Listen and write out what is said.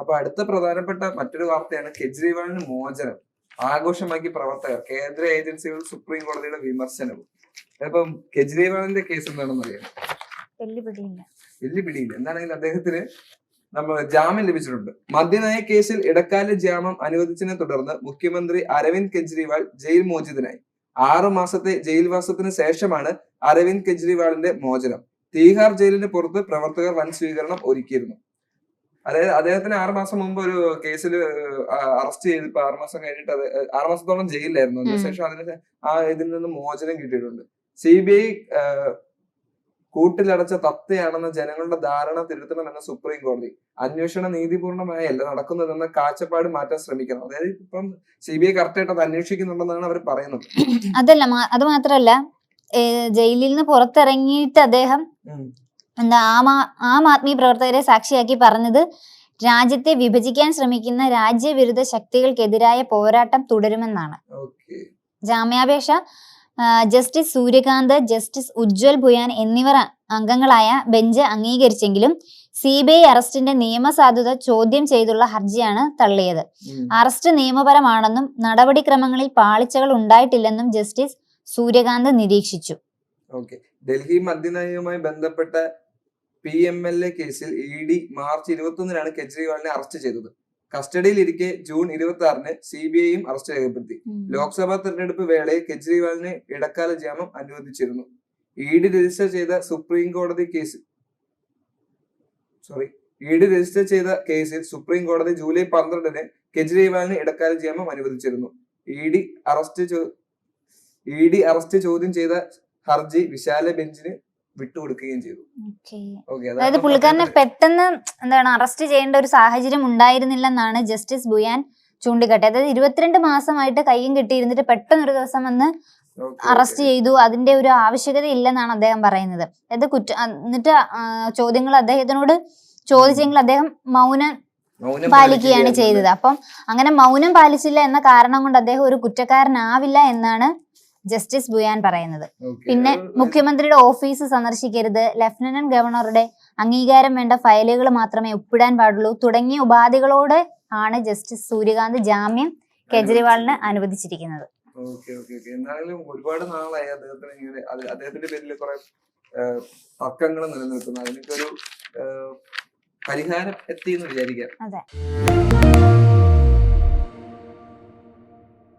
അപ്പൊ അടുത്ത പ്രധാനപ്പെട്ട മറ്റൊരു വാർത്തയാണ് കെജ്രിവാളിന് മോചനം ആഘോഷമാക്കി പ്രവർത്തകർ കേന്ദ്ര ഏജൻസികൾ സുപ്രീം കോടതിയുടെ വിമർശനവും. അപ്പം കെജ്രിവാളിന്റെ കേസ് എന്താണെന്ന് അറിയാം? വെല്ലുപിടിയില്ല പിടിയില്ല എന്താണെങ്കിൽ അദ്ദേഹത്തിന് നമ്മൾ ജാമ്യം ലഭിച്ചിട്ടുണ്ട്. മദ്യനയ കേസിൽ ഇടക്കാല ജാമ്യം അനുവദിച്ചതിനെ തുടർന്ന് മുഖ്യമന്ത്രി അരവിന്ദ് കെജ്രിവാൾ ജയിൽ മോചിതനായി. ആറു മാസത്തെ ജയിൽവാസത്തിന് ശേഷമാണ് അരവിന്ദ് കെജ്രിവാളിന്റെ മോചനം. തീഹാർ ജയിലിന് പുറത്ത് പ്രവർത്തകർ വൻ സ്വീകരണം ഒരുക്കിയിരുന്നു. അതായത് അദ്ദേഹത്തിന് ആറുമാസം മുമ്പ് ഒരു കേസിൽ അറസ്റ്റ് ചെയ്ത് ആറു മാസം കഴിഞ്ഞിട്ട് അത് ആറു മാസത്തോളം ജയിലിലായിരുന്നു. അതിനുശേഷം അതിന് ആ ഇതിൽ നിന്ന് മോചനം കിട്ടിയിട്ടുണ്ട്. സി ബി ഐ കൂട്ടിലടച്ച തത്തയാണെന്ന ജനങ്ങളുടെ ധാരണ തിരുത്തണമെന്ന സുപ്രീം കോടതി. അന്വേഷണം നീതിപൂർണമായല്ല നടക്കുന്നതെന്ന കാഴ്ചപ്പാട് മാറ്റാൻ ശ്രമിക്കണം. അതായത് ഇപ്പം സി ബി ഐ കറക്റ്റ് ആയിട്ട് അത് അന്വേഷിക്കുന്നുണ്ടെന്നാണ് അവർ പറയുന്നത്. അതല്ല അത് മാത്രല്ല ജയിലിൽ നിന്ന് പുറത്തിറങ്ങിയിട്ട് അദ്ദേഹം. എന്താ ആം ആം ആദ്മി പ്രവർത്തകരെ സാക്ഷിയാക്കി പറഞ്ഞത് രാജ്യത്തെ വിഭജിക്കാൻ ശ്രമിക്കുന്ന രാജ്യവിരുദ്ധ ശക്തികൾക്കെതിരായ പോരാട്ടം തുടരുമെന്നാണ്. ജാമ്യാപേക്ഷ ജസ്റ്റിസ് സൂര്യകാന്ത് ജസ്റ്റിസ് ഉജ്ജ്വൽ ഭുയാൻ എന്നിവർ അംഗങ്ങളായ ബെഞ്ച് അംഗീകരിച്ചെങ്കിലും സി ബി ഐ അറസ്റ്റിന്റെ നിയമസാധുത ചോദ്യം ചെയ്തുള്ള ഹർജിയാണ് തള്ളിയത്. അറസ്റ്റ് നിയമപരമാണെന്നും നടപടിക്രമങ്ങളിൽ പാളിച്ചകൾ ഉണ്ടായിട്ടില്ലെന്നും ജസ്റ്റിസ് സൂര്യകാന്ത് നിരീക്ഷിച്ചു. ഡൽഹി മദ്യനയവുമായി ബന്ധപ്പെട്ട പി എം എൽ എ കേസിൽ ഇ ഡി മാർച്ച് ഇരുപത്തി ഒന്നിനാണ് കെജ്രിവാളിനെ അറസ്റ്റ് ചെയ്തത്. കസ്റ്റഡിയിൽ കസ്റ്റഡിയിലിരിക്കെ ജൂൺ ഇരുപത്തി ആറിന് സി ബി ഐയും അറസ്റ്റ് രേഖപ്പെടുത്തി. ലോക്സഭാ തെരഞ്ഞെടുപ്പ് വേളയിൽ കെജ്രിവാളിന് ഇടക്കാല ജാമ്യം അനുവദിച്ചിരുന്നു. ഇ ഡി രജിസ്റ്റർ ചെയ്ത സുപ്രീം കോടതി case sorry. E D register ചെയ്ത കേസിൽ സുപ്രീം കോടതി ജൂലൈ പന്ത്രണ്ടിന് കെജ്രിവാളിന് ഇടക്കാല ജാമ്യം അനുവദിച്ചിരുന്നു. E D arrest E D arrest ചോദ്യം ചെയ്ത ഹർജി വിശാല ബെഞ്ചിന് വിട്ടുകൊടുക്കുകയും ചെയ്തു. അതായത് പുള്ളിക്കാരനെ പെട്ടെന്ന് എന്താണ് അറസ്റ്റ് ചെയ്യേണ്ട ഒരു സാഹചര്യം ഉണ്ടായിരുന്നില്ലെന്നാണ് ജസ്റ്റിസ് ബുയാൻ ചൂണ്ടിക്കാട്ടി അതായത് ഇരുപത്തിരണ്ട് മാസമായിട്ട് കയ്യും കെട്ടിയിരുന്നിട്ട് പെട്ടെന്ന് ഒരു ദിവസം വന്ന് അറസ്റ്റ് ചെയ്തു. അതിന്റെ ഒരു ആവശ്യകത ഇല്ലെന്നാണ് അദ്ദേഹം പറയുന്നത്. അതായത് കുറ്റ എന്നിട്ട് ചോദ്യങ്ങൾ അദ്ദേഹത്തിനോട് ചോദിച്ചെങ്കിൽ അദ്ദേഹം മൗനം പാലിക്കുകയാണ് ചെയ്തത്. അപ്പം അങ്ങനെ മൗനം പാലിച്ചില്ല എന്ന കാരണം കൊണ്ട് അദ്ദേഹം ഒരു കുറ്റക്കാരനാവില്ല എന്നാണ് ജസ്റ്റിസ് ബുയാൻ പറയുന്നത്. പിന്നെ മുഖ്യമന്ത്രിയുടെ ഓഫീസ് സന്ദർശിക്കരുത്. ലഫ്റ്റനന്റ് ഗവർണറുടെ അംഗീകാരം വേണ്ട ഫയലുകൾ മാത്രമേ ഒപ്പിടാൻ പാടുള്ളൂ. തുടങ്ങിയ ഉപാധികളോട് ആണ് ജസ്റ്റിസ് സൂര്യകാന്ത് ജാമ്യം കെജ്രിവാളിന് അനുവദിച്ചിരിക്കുന്നത്. ഓക്കെ ഓക്കെ ഓക്കെ എന്തായാലും ഒരുപാട് നാളായി അദ്ദേഹത്തിന് ഇങ്ങനെ അദ്ദേഹത്തിന്റെ പേരിൽ കുറെ തർക്കങ്ങൾ നിലനിൽക്കുന്നു. അതിനൊക്കെ ഒരു പരിഹാരം എത്തി എന്ന് വിചാരിക്കാം. അതെ.